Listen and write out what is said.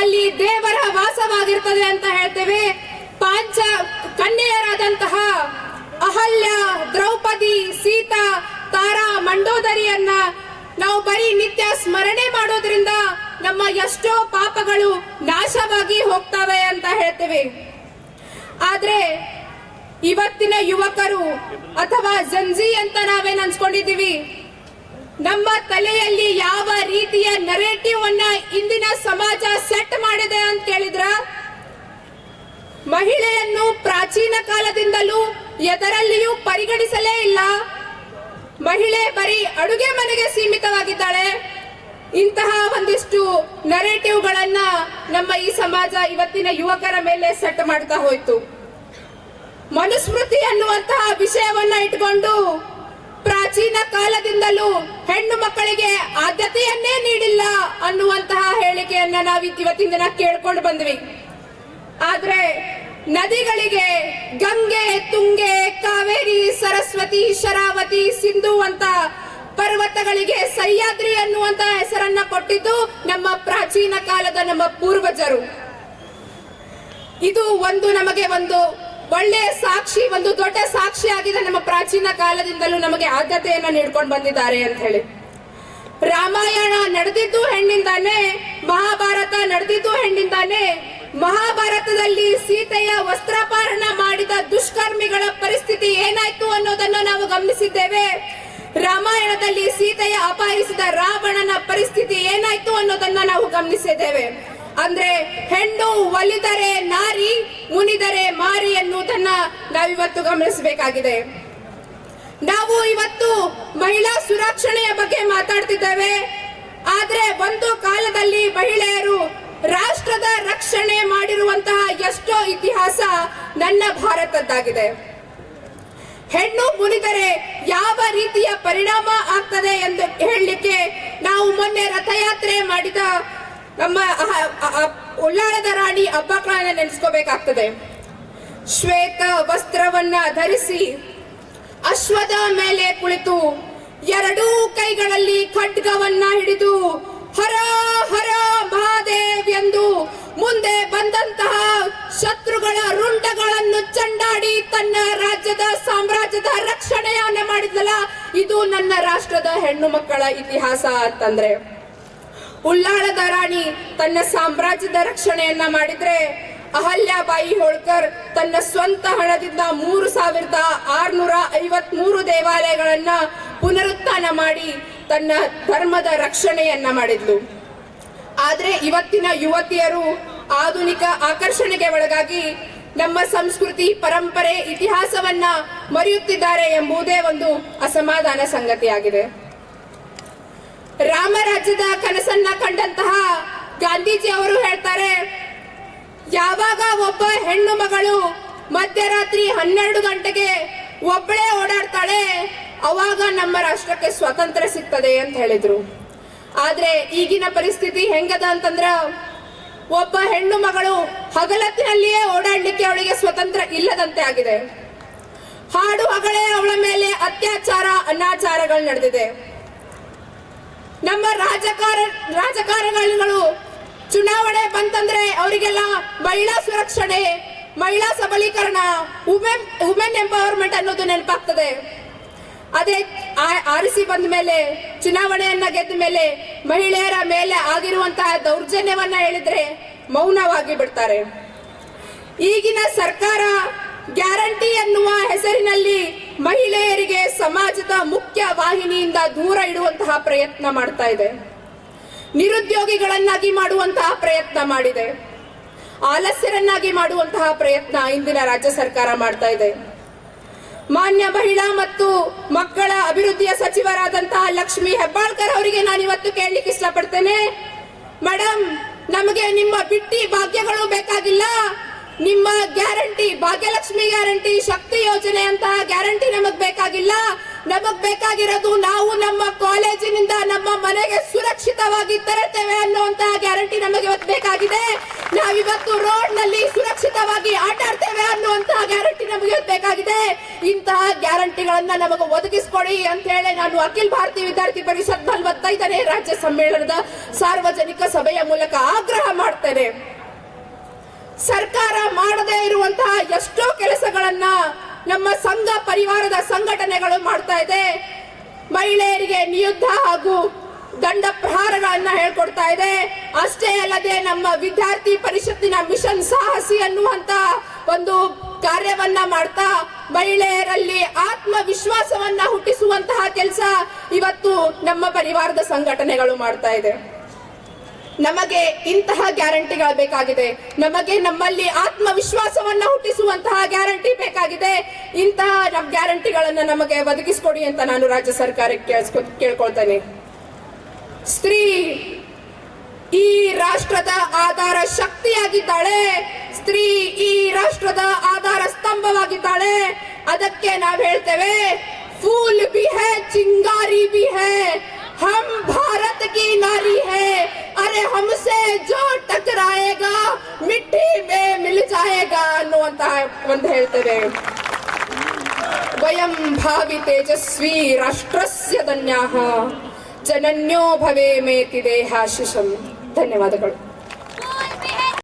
ಅಲ್ಲಿ ದೇವರ ವಾಸವಾಗಿರ್ತದೆ ಅಂತ ಹೇಳ್ತೇವೆ. ಪಾಂಚ ಕನ್ಯೆಯರಾದಂತಹ ಅಹಲ್ಯ, ದ್ರೌಪದಿ, ಸೀತಾ, ತಾರಾ, ಮಂಡೋದರಿಯನ್ನ ನಾವು ಬರೀ ನಿತ್ಯ ಸ್ಮರಣೆ ಮಾಡೋದ್ರಿಂದ ನಮ್ಮ ಎಷ್ಟೋ ಪಾಪಗಳು ನಾಶವಾಗಿ ಹೋಗ್ತವೆ ಅಂತ ಹೇಳ್ತೇವೆ. ಆದ್ರೆ ಇವತ್ತಿನ ಯುವಕರು ಅಥವಾ ಜಂಜಿ ಅಂತ ನಾವೇನ್ ಅನ್ಸ್ಕೊಂಡಿದೀವಿ ನಮ್ಮ ತಲೆಯಲ್ಲಿ ಯಾವ ರೀತಿಯ ನರೇಟಿವ್ ಅನ್ನ ಇಂದಿನ ಸಮಾಜ ಸೆಟ್ ಮಾಡಿದೆ ಅಂತ ಹೇಳಿದ್ರ, ಮಹಿಳೆಯನ್ನು ಪ್ರಾಚೀನ ಕಾಲದಿಂದಲೂ ಎದರಲ್ಲಿಯೂ ಪರಿಗಣಿಸಲೇ ಇಲ್ಲ. ಮಹಿಳೆ ಬರೀ ಅಡುಗೆ ಮನೆಗೆ ಸೀಮಿತವಾಗಿದ್ದಾಳೆ. ಇಂತಹ ಒಂದಿಷ್ಟು ನರೇಟಿವ್ಗಳನ್ನ ನಮ್ಮ ಈ ಸಮಾಜ ಇವತ್ತಿನ ಯುವಕರ ಮೇಲೆ ಸೆಟ್ ಮಾಡ್ತಾ ಹೋಯ್ತು. ಮನುಸ್ಮೃತಿ ಅನ್ನುವಂತಹ ವಿಷಯವನ್ನ ಇಟ್ಕೊಂಡು ಪ್ರಾಚೀನ ಕಾಲದಿಂದಲೂ ಹೆಣ್ಣು ಮಕ್ಕಳಿಗೆ ಆದ್ಯತೆಯನ್ನೇ ನೀಡಿಲ್ಲ ಅನ್ನುವಂತಹ ಹೇಳಿಕೆಯನ್ನ ನಾವು ಇವತ್ತಿನ ದಿನ ಕೇಳ್ಕೊಂಡು ಬಂದ್ವಿ. ಆದ್ರೆ ನದಿಗಳಿಗೆ ಗಂಗೆ, ತುಂಗೆ, ಕಾವೇರಿ, ಸರಸ್ವತಿ, ಶರಾವತಿ, ಸಿಂಧು ಅಂತ ಪರ್ವತಗಳಿಗೆ ಸಹ್ಯಾದ್ರಿ ಅನ್ನುವಂತ ಹೆಸರನ್ನ ಕೊಟ್ಟಿದ್ದು ನಮ್ಮ ಪ್ರಾಚೀನ ಕಾಲದ ನಮ್ಮ ಪೂರ್ವಜರು. ಇದು ಒಂದು ನಮಗೆ ಒಂದು ಒಳ್ಳೆಯ ಸಾಕ್ಷಿ, ಒಂದು ದೊಡ್ಡ ಸಾಕ್ಷಿ ಆಗಿದೆ ನಮ್ಮ ಪ್ರಾಚೀನ ಕಾಲದಿಂದಲೂ ನಮಗೆ ಆದ್ಯತೆಯನ್ನ ನೀಡ್ಕೊಂಡು ಬಂದಿದ್ದಾರೆ ಅಂತ ಹೇಳಿ. ರಾಮಾಯಣ ನಡೆದಿದ್ದು ಹೆಣ್ಣಿಂದಾನೆ, ಮಹಾಭಾರತ ನಡೆದಿದ್ದು ಹೆಣ್ಣಿಂದಾನೆ, ಮಹಾಭಾರತದಲ್ಲಿ ಸೀತೆಯ ವಸ್ತ್ರಾಪಹರಣ ಮಾಡಿದ ದುಷ್ಕರ್ಮಿಗಳ ಪರಿಸ್ಥಿತಿ ಏನಾಯ್ತು ಅನ್ನೋದನ್ನು ನಾವು ಗಮನಿಸಿದ್ದೇವೆ. ರಾಮಾಯಣದಲ್ಲಿ ಸೀತೆಯ ಅಪಹರಿಸಿದ ರಾವಣನ ಪರಿಸ್ಥಿತಿ ಏನಾಯ್ತು ಅನ್ನೋದನ್ನ ನಾವು ಗಮನಿಸಿದ್ದೇವೆ. ಅಂದ್ರೆ ಹೆಣ್ಣು ಒಲಿದರೆ ನಾರಿ ಮುನಿದರೆ ಮಾರಿ ಎನ್ನುವುದನ್ನ ನಾವಿವತ್ತು ಗಮನಿಸಬೇಕಾಗಿದೆ. ನಾವು ಇವತ್ತು ಮಹಿಳಾ ಸುರಕ್ಷಣೆಯ ಬಗ್ಗೆ ಮಾತಾಡ್ತಿದ್ದೇವೆ. ಆದ್ರೆ ಒಂದು ಕಾಲದಲ್ಲಿ ಮಹಿಳೆಯರು ರಾಷ್ಟ್ರದ ರಕ್ಷಣೆ ಮಾಡಿರುವಂತಹ ಎಷ್ಟೋ ಇತಿಹಾಸ ನನ್ನ ಭಾರತದ್ದಾಗಿದೆ. ಹೆಣ್ಣು ಮುನಿದರೆ ಯಾವ ರೀತಿಯ ಪರಿಣಾಮ ಆಗ್ತದೆ ಎಂದು ಹೇಳಲಿಕ್ಕೆ ನಾವು ಮೊನ್ನೆ ರಥಯಾತ್ರೆ ಮಾಡಿದ ನಮ್ಮ ಉಳ್ಳಾಳದ ರಾಣಿ ಹಬ್ಬಗಳನ್ನ ನೆನೆಸ್ಕೋಬೇಕಾಗ್ತದೆ. ಶ್ವೇತ ವಸ್ತ್ರವನ್ನ ಧರಿಸಿ ಅಶ್ವದ ಮೇಲೆ ಕುಳಿತು ಎರಡೂ ಕೈಗಳಲ್ಲಿ ಖಡ್ಗವನ್ನ ಹಿಡಿದು ಹರ ಹರ ಮಹಾದೇವ್ ಎಂದು ಮುಂದೆ ಬಂದಂತಹ ಶತ್ರುಗಳ ರುಂಡಗಳನ್ನು ಚಂಡಾಡಿ ತನ್ನ ರಾಜ್ಯದ ಸಾಮ್ರಾಜ್ಯದ ರಕ್ಷಣೆಯನ್ನ ಮಾಡಿದ್ಲಲ್ಲ ಇದು ನನ್ನ ರಾಷ್ಟ್ರದ ಹೆಣ್ಣು ಮಕ್ಕಳ ಇತಿಹಾಸ ಅಂತಂದ್ರೆ. ಉಳ್ಳಾಳದ ರಾಣಿ ತನ್ನ ಸಾಮ್ರಾಜ್ಯದ ರಕ್ಷಣೆಯನ್ನ ಮಾಡಿದ್ರೆ ಅಹಲ್ಯಾಬಾಯಿ ಹೋಳ್ಕರ್ ತನ್ನ ಸ್ವಂತ ಹಣದಿಂದ ಮೂರು ಸಾವಿರದ ಆರ್ನೂರ ಐವತ್ ಮೂರು ದೇವಾಲಯಗಳನ್ನ ಪುನರುತ್ಥಾನ ಮಾಡಿ ತನ್ನ ಧರ್ಮದ ರಕ್ಷಣೆಯನ್ನ ಮಾಡಿದ್ಲು. ಆದ್ರೆ ಇವತ್ತಿನ ಯುವತಿಯರು ಆಧುನಿಕ ಆಕರ್ಷಣೆಗೆ ಒಳಗಾಗಿ ನಮ್ಮ ಸಂಸ್ಕೃತಿ ಪರಂಪರೆ ಇತಿಹಾಸವನ್ನ ಮರೆಯುತ್ತಿದ್ದಾರೆ ಎಂಬುದೇ ಒಂದು ಅಸಮಾಧಾನ ಸಂಗತಿಯಾಗಿದೆ. ರಾಮರಾಜ್ಯದ ಕನಸನ್ನ ಕಂಡಂತಹ ಗಾಂಧೀಜಿ ಅವರು ಹೇಳ್ತಾರೆ, ಯಾವಾಗ ಒಬ್ಬ ಹೆಣ್ಣು ಮಗಳು ಮಧ್ಯರಾತ್ರಿ ಹನ್ನೆರಡು ಗಂಟೆಗೆ ಒಬ್ಬಳೇ ಓಡಾಡ್ತಾಳೆ, ಅವಾಗ ನಮ್ಮ ರಾಷ್ಟ್ರಕ್ಕೆ ಸ್ವಾತಂತ್ರ್ಯ ಸಿಗ್ತದೆ ಅಂತ ಹೇಳಿದ್ರು. ಆದ್ರೆ ಈಗಿನ ಪರಿಸ್ಥಿತಿ ಹೆಂಗದ ಅಂತಂದ್ರ, ಒಬ್ಬ ಹೆಣ್ಣು ಮಗಳು ಹಗಲತ್ತಿನಲ್ಲಿಯೇ ಓಡಾಡ್ಲಿಕ್ಕೆ ಅವಳಿಗೆ ಸ್ವತಂತ್ರ ಇಲ್ಲದಂತೆ ಆಗಿದೆ. ಹಾಡು ಹಗಲೇ ಅವಳ ಮೇಲೆ ಅತ್ಯಾಚಾರ, ಅನಾಚಾರಗಳು ನಡೆದಿದೆ. ನಮ್ಮ ರಾಜಕಾರ ರಾಜಕಾರಣಿಗಳು ಚುನಾವಣೆ ಬಂತಂದ್ರೆ ಅವರಿಗೆಲ್ಲ ಮಹಿಳಾ ಸುರಕ್ಷಣೆ, ಮಹಿಳಾ ಸಬಲೀಕರಣ ವುಮೆನ್ ವುಮೆನ್ ಎಂಪವರ್ಮೆಂಟ್ ಅನ್ನೋದು ನೆನಪಾಗ್ತದೆ. ಅದೇ ಆರಿಸಿ ಬಂದ ಮೇಲೆ, ಚುನಾವಣೆಯನ್ನ ಗೆದ್ದ ಮೇಲೆ ಮಹಿಳೆಯರ ಮೇಲೆ ಆಗಿರುವಂತಹ ದೌರ್ಜನ್ಯವನ್ನ ಹೇಳಿದ್ರೆ ಮೌನವಾಗಿ ಬಿಡ್ತಾರೆ. ಈಗಿನ ಸರ್ಕಾರ ಗ್ಯಾರಂಟಿ ಎನ್ನುವ ಹೆಸರಿನಲ್ಲಿ ಮಹಿಳೆಯರಿಗೆ ಸಮಾಜದ ಮುಖ್ಯ ವಾಹಿನಿಯಿಂದ ದೂರ ಇಡುವಂತಹ ಪ್ರಯತ್ನ ಮಾಡ್ತಾ ಇದೆ. ನಿರುದ್ಯೋಗಿಗಳನ್ನಾಗಿ ಮಾಡುವಂತಹ ಪ್ರಯತ್ನ ಮಾಡಿದೆ. ಆಲಸ್ಯರನ್ನಾಗಿ ಮಾಡುವಂತಹ ಪ್ರಯತ್ನ ಇಂದಿನ ರಾಜ್ಯ ಸರ್ಕಾರ ಮಾಡ್ತಾ ಇದೆ. ಮಾನ್ಯ ಮಹಿಳಾ ಮತ್ತು ಮಕ್ಕಳ ಅಭಿವೃದ್ಧಿಯ ಸಚಿವರಾದಂತಹ ಲಕ್ಷ್ಮಿ ಹೆಬ್ಬಾಳ್ಕರ್ ಅವರಿಗೆ ನಾನು ಇವತ್ತು ಕೇಳಲಿಕ್ಕೆ ಇಷ್ಟಪಡ್ತೇನೆ. ಮೇಡಮ್ ನಮಗೆ ನಿಮ್ಮ ಬಿಟ್ಟಿ ಭಾಗ್ಯಗಳು ಬೇಕಾಗಿಲ್ಲ. ನಿಮ್ಮ ಗ್ಯಾರಂಟಿ, ಭಾಗ್ಯಲಕ್ಷ್ಮಿ ಗ್ಯಾರಂಟಿ, ಶಕ್ತಿ ಯೋಜನೆ ಅಂತ ಗ್ಯಾರಂಟಿ ನಮಗ್ ಬೇಕಾಗಿಲ್ಲ. ನಮಗ್ ಬೇಕಾಗಿರೋದು ನಾವು ನಮ್ಮ ಕಾಲೇಜಿನಿಂದ ನಮ್ಮ ಮನೆಗೆ ಸುರಕ್ಷಿತವಾಗಿ ತರುತ್ತೇವೆ ಅನ್ನುವಂತಹ ಗ್ಯಾರಂಟಿ ನಮಗೆ ಇವತ್ತು ಬೇಕಾಗಿದೆ. ನಾವಿವತ್ತು ರೋಡ್ನಲ್ಲಿ ಸುರಕ್ಷಿತವಾಗಿ ಆಟ ಆಡ್ತೇವೆ ಅನ್ನುವಂತಹ ಗ್ಯಾರಂಟಿ ನಮಗೆ ಇವತ್ತು ಬೇಕಾಗಿದೆ. ಇಂತಹ ಗ್ಯಾರಂಟಿಗಳನ್ನ ನಮಗೆ ಒದಗಿಸ್ಕೊಡಿ ಅಂತ ಹೇಳಿ ನಾನು ಅಖಿಲ ಭಾರತೀಯ ವಿದ್ಯಾರ್ಥಿ ಪರಿಷತ್ ನಲವತ್ತೈದನೇ ರಾಜ್ಯ ಸಮ್ಮೇಳನದ ಸಾರ್ವಜನಿಕ ಸಭೆಯ ಮೂಲಕ ಆಗ್ರಹ ಮಾಡ್ತೇನೆ. ಸರ್ಕಾರ ಮಾಡದೇ ಇರುವಂತಹ ಎಷ್ಟೋ ಕೆಲಸಗಳನ್ನ ನಮ್ಮ ಸಂಘ ಪರಿವಾರದ ಸಂಘಟನೆಗಳು ಮಾಡ್ತಾ ಇದೆ. ಮಹಿಳೆಯರಿಗೆ ನಿಯುದ್ಧ ಹಾಗೂ ದಂಡ ಪ್ರಹಾರಗಳನ್ನ ಹೇಳ್ಕೊಡ್ತಾ ಇದೆ. ಅಷ್ಟೇ ಅಲ್ಲದೆ ನಮ್ಮ ವಿದ್ಯಾರ್ಥಿ ಪರಿಷತ್ತಿನ ಮಿಷನ್ ಸಾಹಸಿ ಅನ್ನುವಂತ ಒಂದು ಕಾರ್ಯವನ್ನ ಮಾಡ್ತಾ ಮಹಿಳೆಯರಲ್ಲಿ ಆತ್ಮವಿಶ್ವಾಸವನ್ನ ಹುಟ್ಟಿಸುವಂತಹ ಕೆಲಸ ಇವತ್ತು ನಮ್ಮ ಪರಿವಾರದ ಸಂಘಟನೆಗಳು ಮಾಡ್ತಾ ಇದೆ. ನಮಗೆ ಇಂತಹ ಗ್ಯಾರಂಟಿಗಳು ಬೇಕಾಗಿದೆ. ನಮಗೆ ನಮ್ಮಲ್ಲಿ ಆತ್ಮವಿಶ್ವಾಸವನ್ನು ಹುಟ್ಟಿಸುವಂತಹ ಗ್ಯಾರಂಟಿ ಬೇಕಾಗಿದೆ. ಇಂತಹ ಗ್ಯಾರಂಟಿಗಳನ್ನು ನಮಗೆ ಒದಗಿಸ್ಕೊಡಿ ಅಂತ ನಾನು ರಾಜ್ಯ ಸರ್ಕಾರಕ್ಕೆ ಕೇಳ್ಕೊಳ್ತೇನೆ. ಸ್ತ್ರೀ ಈ ರಾಷ್ಟ್ರದ ಆಧಾರ ಶಕ್ತಿಯಾಗಿದ್ದಾಳೆ. ಸ್ತ್ರೀ ಈ ರಾಷ್ಟ್ರದ ಆಧಾರ ಸ್ತಂಭವಾಗಿದ್ದಾಳೆ. ಅದಕ್ಕೆ ನಾವು ಹೇಳ್ತೇವೆ, ಫೂಲ್ ಬಿ ಹೇ, ಚಿಂಗಾರಿ ಬಿ ಹೇ, ಹಮ್ ಭಾರತ್ ಕಿ ನಾರಿ ಹೇ. अरे हमसे जो टकराएगा मिट्टी में मिल जाएगा ಅನ್ನುವಂತಹ ಒಂದು ಹೇಳ್ತೇವೆ ವಯಂ ಭಾವಿ ತೇಜಸ್ವಿ ರಾಷ್ಟ್ರಸ್ಯ ಧನ್ಯಾಹ ಜನನ್ಯೋ ಭವೇ ಮೇತಿ ದೇಹಾಶಿಷಂ ಧನ್ಯವಾದಗಳು